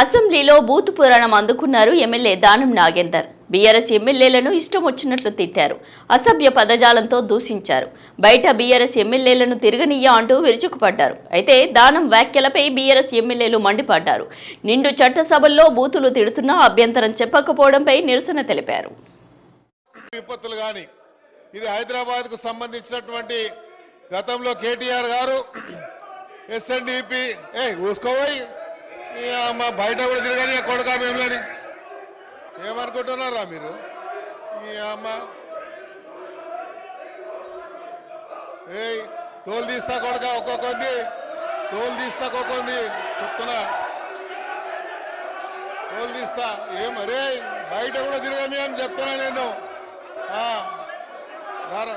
అసెంబ్లీలో బూతు పురాణం అందుకున్నారు MLA Danam Nagender. BRS ఎమ్మెల్యేలను ఇష్టం వచ్చినట్లు తిట్టారు. అసభ్య పదజాలంతో దూషించారు. బయట బీఆర్ఎస్ ఎమ్మెల్యేలను తిరగనియ్యా అంటూ విరుచుకుపడ్డారు. అయితే దానం వ్యాఖ్యలపై బీఆర్ఎస్ ఎమ్మెల్యేలు మండిపడ్డారు. నిండు చట్టసభల్లో బూతులు తిడుతున్నా అభ్యంతరం చెప్పకపోవడంపై నిరసన తెలిపారు. విపత్తులు కానీ ఇది హైదరాబాద్కు సంబంధించినటువంటి గతంలో కేటీఆర్ గారు ఎస్ఎన్డిపి ఏ ఊసుకోపోయి బయట కూడా తిరగాలి కొడుక మేములని ఏమనుకుంటున్నారా మీరు? ఈ అమ్మ? ఏయ్ తోలు తీస్తా కొడుక ఒక్కొక్కంది తోలు తీస్తా ఒక్కొక్కంది చెప్తున్నా. తోలు తీస్తా. ఏం అరే బయట కూడా తిరగని అని చెప్తున్నా నేను. రా రారా.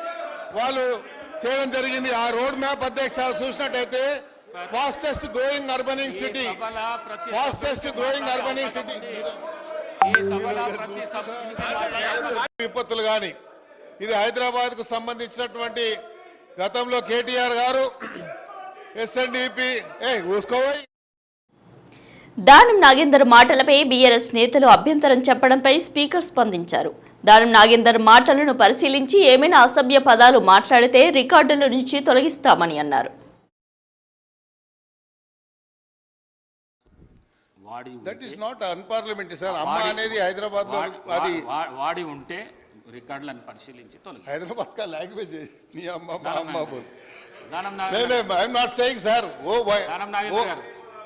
వాళ్ళు చేయడం జరిగింది. ఆ రోడ్ మ్యాప్ అధ్యక్ష చూసినట్టయితే fastest growing urbaning city fastest growing urbaning city విపత్తులు కానీ ఇది హైదరాబాద్కు సంబంధించినటువంటి గతంలో కేటీఆర్ గారు ఎస్ఎన్డిపి ఏ ఊసుకోపోయి దానం నాగేందర్ మాటలపై బీఆర్ఎస్ నేతలు అభ్యంతరం చెప్పడంపై స్పీకర్ స్పందించారు. దానం నాగేందర్ మాటలను పరిశీలించి ఏమైనా అసభ్య పదాలు మాట్లాడితే రికార్డుల నుంచి తొలగిస్తామని అన్నారు. దట్ నాట్ సార్ అనేది హైదరాబాద్ అది హైదరాబాద్ లాంగ్వేజ్? ఓ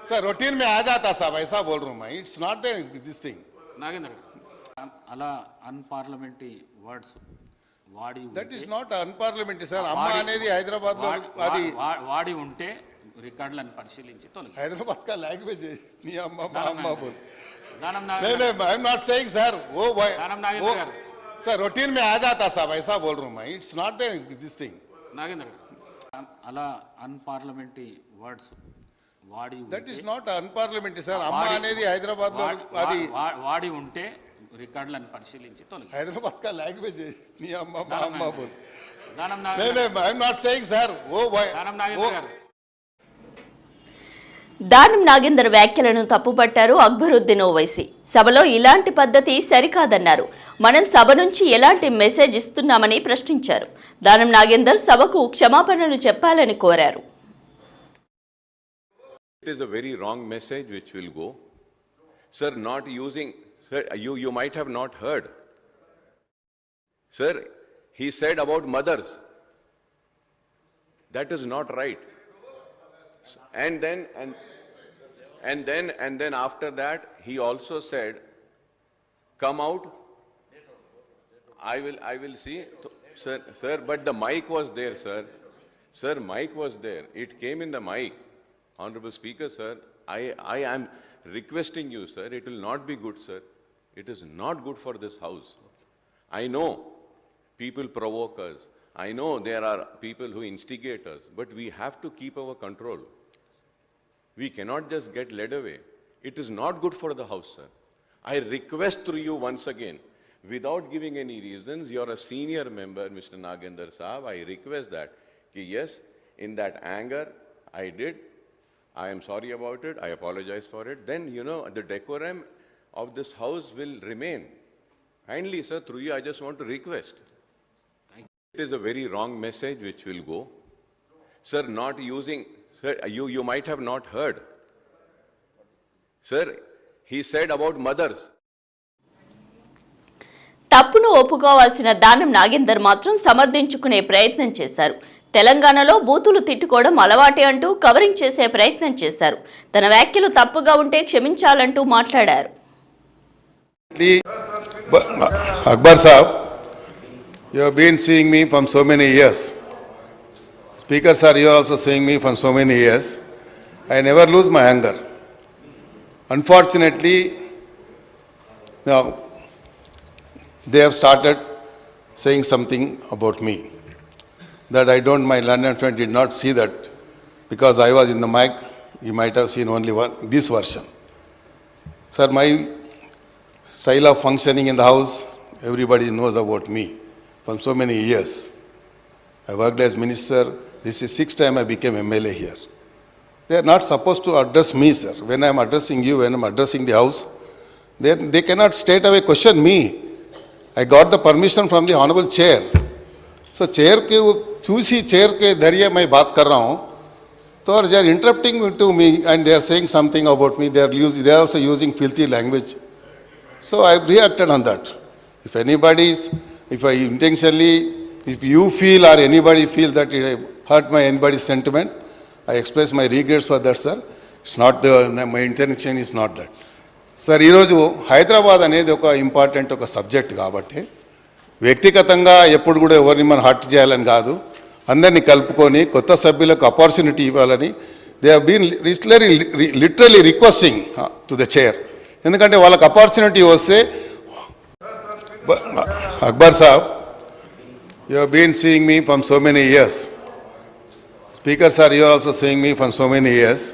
సార్ రొటీన్ మే ఆజాతా సార్ వైసా బోల్. Room it's not this thing Nagendra అలా అన్పార్లమెంటరీ వర్డ్స్ వాడి that is not unparliamentary sir అమ్మ అనేది హైదరాబాద్లో అది వాడి ఉంటే రికార్డులను పరిశీలించి తొలగి హైదరాబాద్ కా లాంగ్వేజ్ నీ అమ్మ మా అమ్మ బోల్. ఐఎమ్ నాట్ సేయింగ్ సార్ ఓ సార్ రొటీన్ మే ఆ జాతా సాబ్ ఐసా బోల్ room it's not this thing Nagendra అలా అన్పార్లమెంటరీ వర్డ్స్ వాడి that is not unparliamentary sir అమ్మ అనేది హైదరాబాద్లో అది వాడి ఉంటే రికార్డులను పరిశీలించి తొలగి. హైదరాబాద్ కా లాంగ్వేజ్ నీ అమ్మ మా అమ్మ బోల్. Oh, oh. దానం నాగేందర్. వ్యాఖ్యలను తప్పుపట్టారు అక్బరుద్దీన్ ఓవైసీ. సభలో ఇలాంటి పద్ధతి సరికాదన్నారు. మనం సభ నుంచి ఎలాంటి మెసేజ్ ఇస్తున్నామని ప్రశ్నించారు. దానం నాగేందర్ సభకు క్షమాపణలు చెప్పాలని కోరారు. Sir, you, you might have not heard. Sir, he said about mothers. That is not right. And then, and, and then, and then after that, he also said, come out. I will, I will see. Sir, sir, but the mic was there, sir. Sir, mic was there. It came in the mic. Honorable Speaker, sir, I, I am requesting you, sir, it will not be good, sir. It is not good for this house. I know people provoke us. I know there are people who instigate us, but we have to keep our control. We cannot just get led away. It is not good for the house, sir. I request through you once again, without giving any reasons, you're a senior member, Mr. Nagendra Saab, I request that, ki yes, in that anger, I did, I am sorry about it, I apologize for it, then, you know, the decorum of this house will remain. Kindly, sir, through you, I just want to request. It is a very wrong message which will go. Sir, not using, sir, you, you might have not heard. Sir, he said about mothers. తప్పును ఒప్పుకోవాల్సిన దానం నాగేందర్ మాత్రం సమర్థించుకునే ప్రయత్నం చేశారు తెలంగాణలో బూతులు తిట్టుకోవడం అలవాటే అంటూ covering చేసే ప్రయత్నం చేశారు తన వ్యాఖ్యలు తప్పుగా ఉంటే క్షమించాలంటూ మాట్లాడారు Akbar Saab, you have been seeing me from so many years. Speaker sir, you are also seeing me from so many years. I never lose my anger. Unfortunately, now, they have started saying something about me that I don't, my London friend did not see that because I was in the mic, you might have seen only one, this version. Sir, my style of functioning in the house, everybody knows about me from so many years. I worked as minister. This is sixth time I became MLA here. They are not supposed to address me, sir. When I am addressing you, when I am addressing the house, they, they cannot straight away question me. I got the permission from the honorable chair. So chair के वो चूसी chair के धैर्य मैं बात कर रहा हूँ तो they are interrupting to me and they are saying something about me. They are using, they are also using filthy language. So I reacted on that if any anybody's if I intentionally if you feel or any anybody feel that it I hurt my an anybody sentiment I express my regrets for that sir it's not the my intention is not that sir ఈరోజు హైదరాబాద్ అనేది ఒక important ఒక subject కాబట్టి వ్యక్తిగతంగా ఎప్పుడు కూడా ఎవరిని మనం హర్ట్ చేయాలని కాదు. అందరినీ కలుపుకొని కొత్త సభ్యులకు ఆపర్చునిటీ ఇవ్వాలని. They హీన్ literally requesting to the chair ఎందుకంటే వాళ్ళకి ఆపర్చునిటీ వస్తే Akbar saab you హీన్ seeing me from so many years speaker sir you are also seeing me from so many years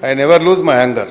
I never lose my anger